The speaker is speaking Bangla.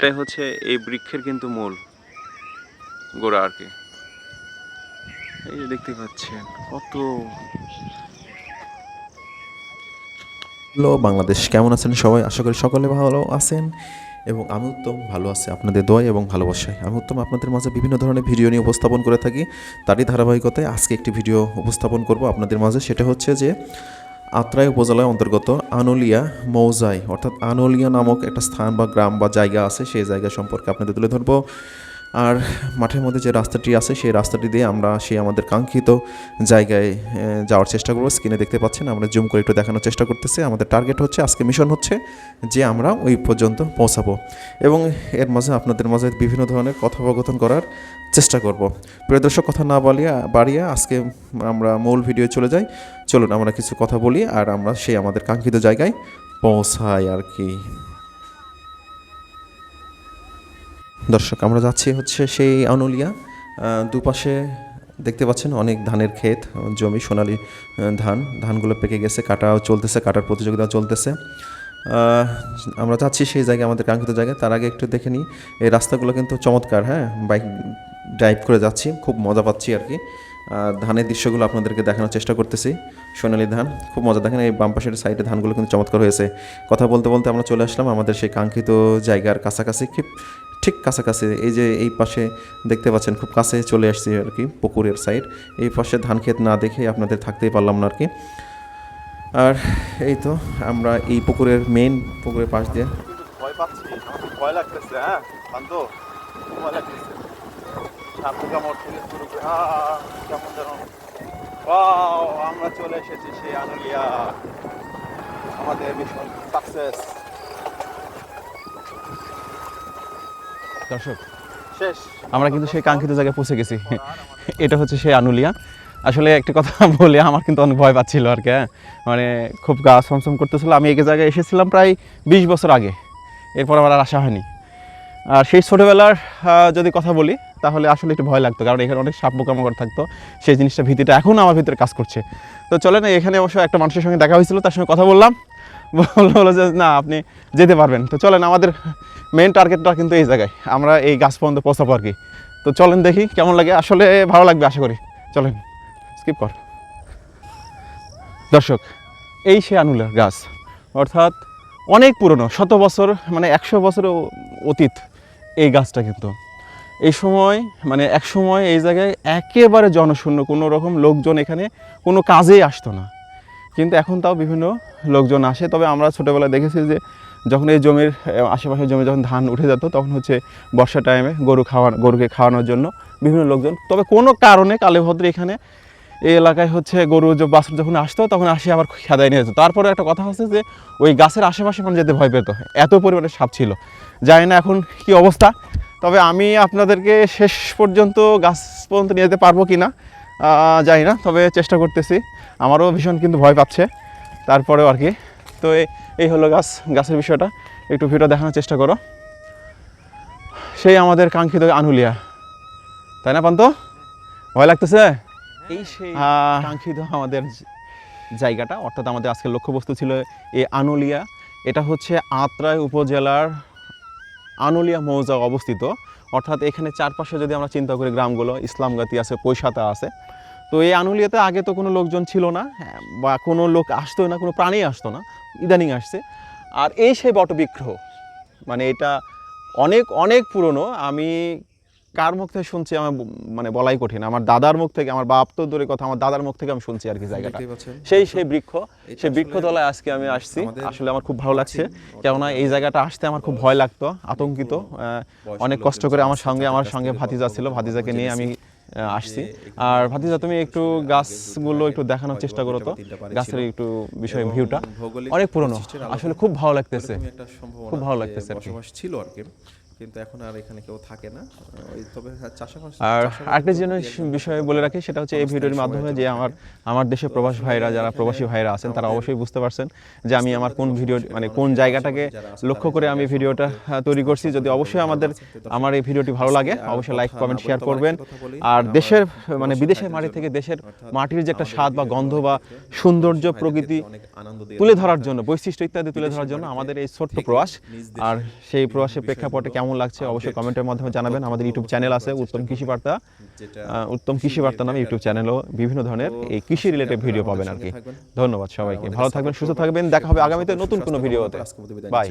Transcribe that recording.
এটাই হচ্ছে এই বৃক্ষের কিন্তু মূল গোড়া আর কি। এই যে দেখতে পাচ্ছেন কত হ্যালো, বাংলাদেশ, কেমন আছেন সবাই? আশা করি সকলে ভালো আছেন এবং আমি উত্তম, ভালো আছে আপনাদের দোয়াই এবং ভালোবাসায়। আমি উত্তম, আপনাদের মাঝে বিভিন্ন ধরনের ভিডিও নিয়ে উপস্থাপন করে থাকি। তারই ধারাবাহিকতায় আজকে একটি ভিডিও উপস্থাপন করব আপনাদের মাঝে। সেটা হচ্ছে যে আত্রাই উপজেলায় অন্তর্গত আনুলিয়া মৌজাই, অর্থাৎ আনুলিয়া নামক একটা স্থান বা গ্রাম বা জায়গা আছে, সেই জায়গা সম্পর্কে আপনাদের তুলে ধরবো। আর মাঠের মধ্যে যে রাস্তাটি আছে, সেই রাস্তাটি দিয়ে আমরা সেই আমাদের কাঙ্ক্ষিত জায়গায় যাওয়ার চেষ্টা করব। স্ক্রিনে দেখতে পাচ্ছেন, আমরা জুম করে একটু দেখানোর চেষ্টা করতেছি। আমাদের টার্গেট হচ্ছে, আজকে মিশন হচ্ছে যে আমরা ওই পর্যন্ত পৌঁছাবো। এবং এর মাঝে আপনাদের মাঝে বিভিন্ন ধরনের কথোপকথন করার চেষ্টা করব। প্রিয় দর্শক, কথা না বলিয়া, বাড়িয়ে আজকে আমরা মূল ভিডিও চলে যাই। চলুন, আমরা কিছু কথা বলি আর আমরা সেই আমাদের কাঙ্ক্ষিত জায়গায় পৌঁছাই আর কি। দর্শক, আমরা যাচ্ছি হচ্ছে সেই আনুলিয়া দুপাশে দেখতে পাচ্ছেন অনেক ধানের ক্ষেত, জমি, সোনালি ধান, ধানগুলো পেকে গেছে, কাটাও চলতেছে, কাটার প্রতিযোগিতা চলতেছে। আমরা যাচ্ছি সেই জায়গায়, আমাদের কাঙ্ক্ষিত জায়গায়। তার আগে একটু দেখে নিই, এই রাস্তাগুলো কিন্তু চমৎকার হ্যাঁ? বাইক ড্রাইভ করে যাচ্ছি, খুব মজা পাচ্ছি আর কি। আর ধানের দৃশ্যগুলো আপনাদেরকে দেখানোর চেষ্টা করতেছি, সোনালি ধান, খুব মজা। দেখেন এই বাম পাশের সাইডে ধানগুলো কিন্তু চমৎকার হয়েছে। কথা বলতে বলতে আমরা চলে আসলাম আমাদের সেই কাঙ্ক্ষিত জায়গার কাছাকাছি খুব ঠিক কাছাকাছি, এই যে এই পাশে দেখতে পাচ্ছেন, খুব কাছে চলে আসছি আর কি, পুকুরের সাইড এই পাশে ধান ক্ষেত না দেখে আপনাদের থাকতেই পারলাম না আর কি। আর এই তো আমরা এই পুকুরের মেইন পুকুরের পাশ দিয়ে হ্যাঁ? আমরা চলে এসেছি সেই আনুলিয়া। আমাদের মিশন সাকসেস দর্শক শেষ। আমরা কিন্তু সেই কাঙ্ক্ষিত জায়গায় পৌঁছে গেছি। এটা হচ্ছে সেই আনুলিয়া। আসলে একটা কথা বলে আমার কিন্তু অনেক ভয় পাচ্ছিল আর কি হ্যাঁ। মানে খুব গা সমসম করতেছিল। আমি এই জায়গায় এসেছিলাম প্রায় বিশ বছর আগে। এরপর আমার আর আসা হয়নি। আর সেই ছোটোবেলার যদি কথা বলি তাহলে আসলে একটু ভয় লাগতো কারণ এখানে অনেক সাপ পোকামাকড় থাকতো। সেই জিনিসটা ভীতিটা এখনও আমার ভিতরে কাজ করছে। তো চলে না এখানে অবশ্য একটা মানুষের সঙ্গে দেখা হয়েছিল তার সঙ্গে কথা বললাম। বলল যে, না, আপনি যেতে পারবেন। তো চলেন, আমাদের মেন টার্গেটটা কিন্তু এই জায়গায়। আমরা এই গাছ পর্যন্ত পৌঁছাবো আর কি। তো চলেন দেখি কেমন লাগে। আসলে ভালো লাগবে, আশা করি। চলেন স্কিপ কর। দর্শক, এই সে আনুলার গাছ, অর্থাৎ অনেক পুরনো, শত বছর মানে একশো বছরও অতীত এই গাছটা কিন্তু। এই সময় মানে এক সময় এই জায়গায় একেবারে জনশূন্য, কোনো রকম লোকজন এখানে কোনো কাজেই আসতো না। কিন্তু এখন তাও বিভিন্ন লোকজন আসে। তবে আমরা ছোটোবেলায় দেখেছি যে যখন এই জমির আহ, আশেপাশের জমি যখন ধান উঠে যেত তখন হচ্ছে বর্ষা টাইমে গরু খাওয়া গরুকে খাওয়ানোর জন্য বিভিন্ন লোকজন। তবে কোনো কারণে কালীভদ্র এখানে এই এলাকায় হচ্ছে গরু বাছুর যখন আসতো তখন আসে আবার খেদায় নিয়ে যেত। তারপরে একটা কথা হচ্ছে যে ওই গাছের আশেপাশে মানে যেতে ভয় পেত। এত পরিমাণে সাপ ছিল। জানি না এখন কি অবস্থা। তবে আমি আপনাদেরকে শেষ পর্যন্ত গাছ পর্যন্ত নিয়ে যেতে পারব কি না জানি না। তবে চেষ্টা করতেছি। আমারও ভীষণ কিন্তু ভয় পাচ্ছে। তারপরেও আর কি। তো এই- হলো গাছ গাছের বিষয়টা। একটু ভিডিও দেখানোর চেষ্টা করো। সেই আমাদের কাঙ্ক্ষিত আনুলিয়া। তাই না পান্ত? ভয় লাগতেছে? এই সেই কাঙ্ক্ষিত আমাদের জায়গাটা অর্থাৎ আমাদের আজকের লক্ষ্যবস্তু ছিল এই আনুলিয়া। এটা হচ্ছে আত্রাই উপজেলার আনুলিয়া মৌজা অবস্থিত। অর্থাৎ এখানে চারপাশে যদি আমরা চিন্তা করি গ্রামগুলো ইসলামগাতি আছে পৈশাতা আছে। তো এই আনুলিয়াতে আগে তো কোনো লোকজন ছিল না হ্যাঁ, বা কোনো লোক আসতো না কোনো প্রাণী আসতো না ইদানিং আসছে। আর এই সেই বটবৃক্ষ মানে এটা অনেক অনেক পুরনো আমি কার মুখ থেকে শুনছি আমার মানে বলাই কঠিন আমার দাদার মুখ থেকে আমার বাপ তো দূরে কথা আমার দাদার মুখ থেকে আমি শুনছি আর কি জায়গাটা সেই সেই বৃক্ষ সেই বৃক্ষ আসলে তলায় আজকে আমি আসছি। আসলে আমার খুব ভালো লাগছে কেননা এই জায়গাটা আসতে আমার খুব ভয় লাগতো আতঙ্কিত অনেক কষ্ট করে আমার সঙ্গে আমার সঙ্গে ভাতিজা ছিল ভাতিজাকে নিয়ে আমি আসছি। আর ভাতিজা তুমি একটু গাছগুলো একটু দেখানোর চেষ্টা করো তো। গাছের একটু বিষয় ভিউটা অনেক পুরনো। আসলে খুব ভালো লাগতেছে। খুব ভালো লাগতেছে আর কি। ছিল আর কি। কিন্তু এখন আর এখানে কেউ থাকে না। ওই তবে হ্যাঁ, চাষাবাস আর আরেকটা জিনিস বিষয়ে বলে রাখি সেটা হচ্ছে এই ভিডিওর মাধ্যমে যে আমার আমার দেশের প্রবাসী ভাইরা যারা প্রবাসী ভাইরা আছেন তারা অবশ্যই বুঝতে পারছেন যে আমি আমার কোন ভিডিও মানে কোন জায়গাটাকে লক্ষ্য করে আমি ভিডিওটা তৈরি করছি যদি অবশ্যই আমাদের আমার এই ভিডিওটি ভালো লাগে অবশ্যই লাইক কমেন্ট শেয়ার করবেন। আর দেশের মানে বিদেশের মাটি থেকে দেশের মাটির যে একটা স্বাদ বা গন্ধ বা সৌন্দর্য প্রকৃতি তুলে ধরার জন্য বৈশিষ্ট্য ইত্যাদি তুলে ধরার জন্য আমাদের এই ছোট্ট নিজ আর সেই প্রয়াসের প্রেক্ষাপটে কেমন কেমন লাগছে অবশ্যই কমেন্টের মাধ্যমে জানাবেন। আমাদের ইউটিউব চ্যানেল আছে উত্তম কৃষি বার্তা। উত্তম কৃষি বার্তা নামে ইউটিউব চ্যানেলও বিভিন্ন ধরনের এই কৃষি রিলেটেড ভিডিও পাবেন আর কি। ধন্যবাদ সবাইকে। ভালো থাকবেন সুস্থ থাকবেন। দেখা হবে আগামীতে নতুন কোনো ভিডিওতে বাই